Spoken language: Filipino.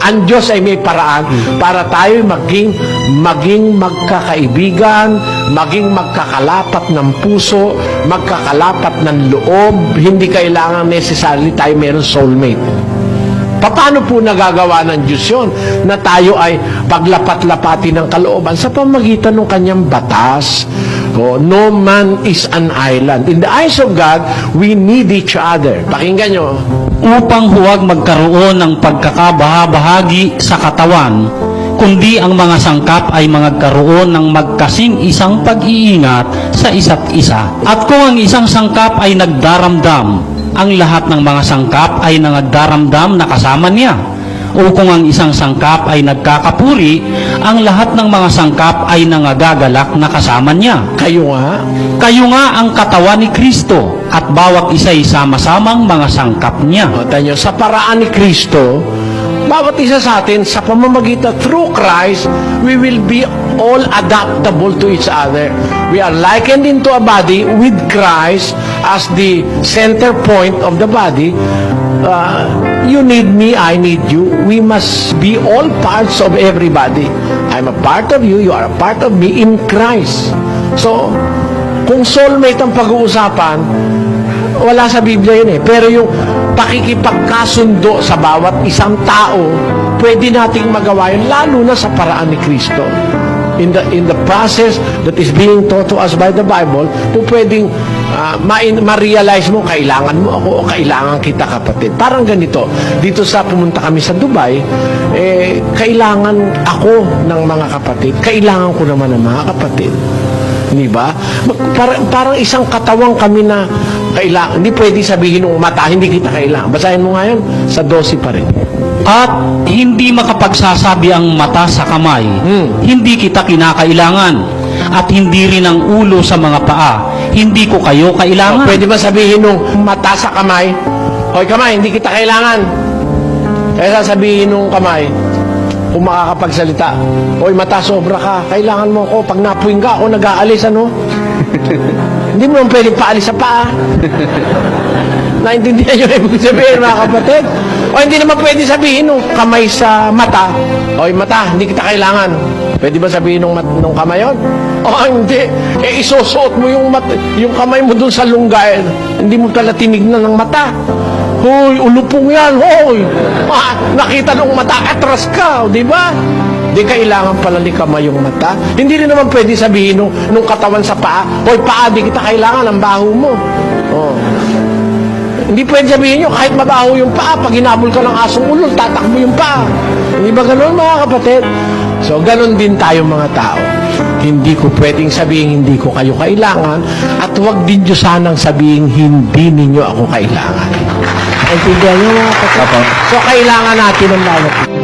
Ang Diyos ay may paraan para tayo maging maging magkakaibigan, maging magkakalapat ng puso, magkakalapat ng loob. Hindi kailangan necessarily tayo meron soulmate. Paano po nagagawa ng Diyos yun na tayo ay paglapat-lapati ng kalooban sa pamagitan ng kanyang batas? Oh, no man is an island. In the eyes of God, we need each other. Pakinggan nyo. Upang huwag magkaroon ng pagkakabahabahagi sa katawan, kundi ang mga sangkap ay magkaroon ng magkasing isang pag-iingat sa isa't isa. At kung ang isang sangkap ay nagdaramdam, ang lahat ng mga sangkap ay nagdaramdam na kasama niya. O kung ang isang sangkap ay nagkakapuri, ang lahat ng mga sangkap ay nangagagalak na kasama niya. Kayo nga, Kayo nga ang katawan ni Kristo at bawat isa'y sama-samang mga sangkap niya. O, sa paraan ni Kristo, bawat isa sa atin, sa pamamagitan through Christ, we will be all adaptable to each other. We are likened into a body with Christ as the center point of the body. Uh, you need me, I need you. We must be all parts of everybody. I'm a part of you, you are a part of me in Christ. So, kung soulmate ang pag-uusapan, wala sa Biblia yun eh. Pero yung pakikipagkasundo sa bawat isang tao, pwede nating magawa yun, lalo na sa paraan ni Kristo. In the, in the process that is being taught to us by the Bible, kung pwedeng ma- ma-realize mo, kailangan mo ako o kailangan kita kapatid. Parang ganito, dito sa pumunta kami sa Dubai, eh, kailangan ako ng mga kapatid, kailangan ko naman ng mga kapatid. Di ba? Parang, parang isang katawang kami na kailangan. Hindi pwede sabihin ng mata, hindi kita kailangan. Basahin mo nga yun, sa 12 pa rin. At hindi makapagsasabi ang mata sa kamay, Hmm. hindi kita kinakailangan. At hindi rin ang ulo sa mga paa, hindi ko kayo O, kailangan. pwede ba sabihin nung mata sa kamay, Hoy kamay, hindi kita kailangan. Kaya sasabihin nung kamay, kung makakapagsalita, Hoy mata, sobra ka. Kailangan mo ako. Pag napuwing ka, ako nag-aalis, ano? hindi mo pwedeng paalis sa paa. Naintindihan nyo na ibig sabihin, mga kapatid? O hindi naman pwede sabihin nung kamay sa mata, Hoy mata, hindi kita kailangan. Pwede ba sabihin nung, mat, nung kamay yun? O hindi. Eh isusuot mo yung, mat, yung kamay mo dun sa lunggay. Hindi mo pala tinignan ng mata. Hoy, ulupong yan, hoy. Ah, nakita nung mata, atras ka, di ba? Di kailangan pala ni kamay yung mata. Hindi rin naman pwede sabihin nung, nung katawan sa paa, hoy paa, di kita kailangan ang baho mo. Oh. Hindi pwede sabihin nyo, kahit mabaho yung paa, pag hinabol ka ng asong ulol, tatakbo yung paa. Hindi ba ganun mga kapatid? So, ganun din tayo mga tao. Hindi ko pwedeng sabihin hindi ko kayo kailangan at huwag din nyo sanang sabihin hindi ninyo ako kailangan. Naintindihan nyo mga kapatid? So, kailangan natin ang bawat.